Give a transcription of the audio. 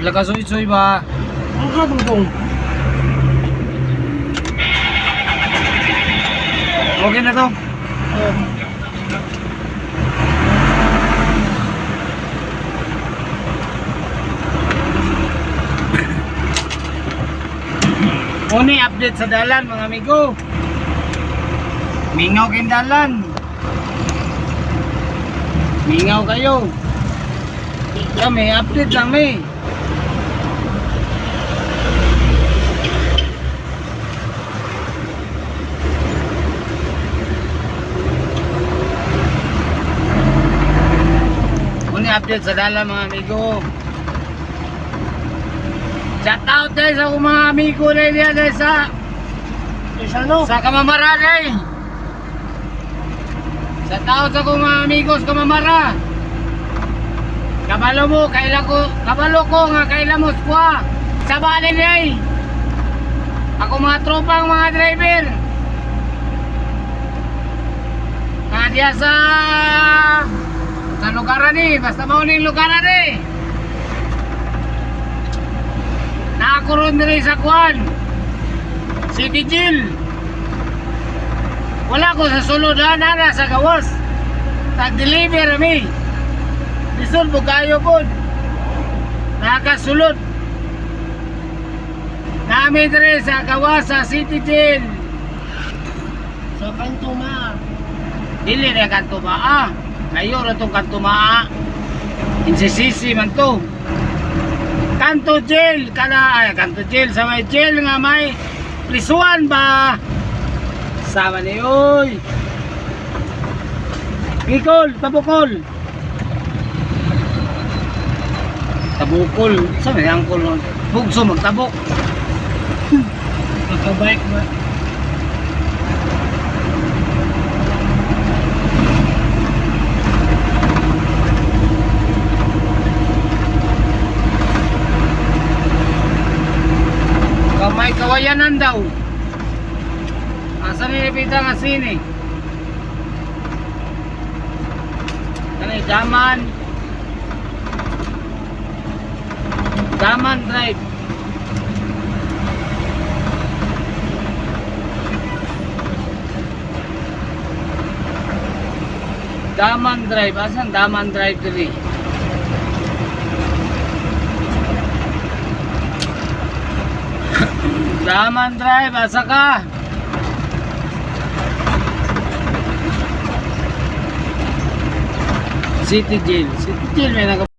Lakasoy-soy ba? Ang katungtong. Okay na to. Uni update sa dalan mga amigo. Mingaw kayong dalan. Mingaw kayo. Kami update lang may. Update sa dalan mga amigo. Shout out tayo sa mga amigo na diyan dahil sa Is ano? sa Kamamara day. Shout out sa mga amigos Kamamara. Kabalo mo, kaila ko, kabalo ko nga kaila mo squwa. Sa bali day. Ako mga tropang mga driver. Nga diya sa sa lugaran ni, basta mauning lugaran ni. Nakakuron din sa kwan. City Jail. Wala ko sa sulod ha, nana sa gawas. Tag-deliver mi. Lisod po kayo po. Nakasulod. Nami dire sa gawas sa City Jail. Sa kanto ma. Dili na kanto maa. Ngayon na itong kanto maa. Insisisi man to. Kanto jail kana ay kanto jail sa may jail nga may prisuan ba? Sama ni oy. Bicol, tabukol. Tabukol. Sa may angkol. Bugso magtabok. Nakabike ba? Kawayanan daw. Asa ni Pita nga sini? Kanay Daman. Daman Drive. Daman Drive. Asan Daman Drive dili? Daman Drive, asa ka? City Jail. City Jail may nag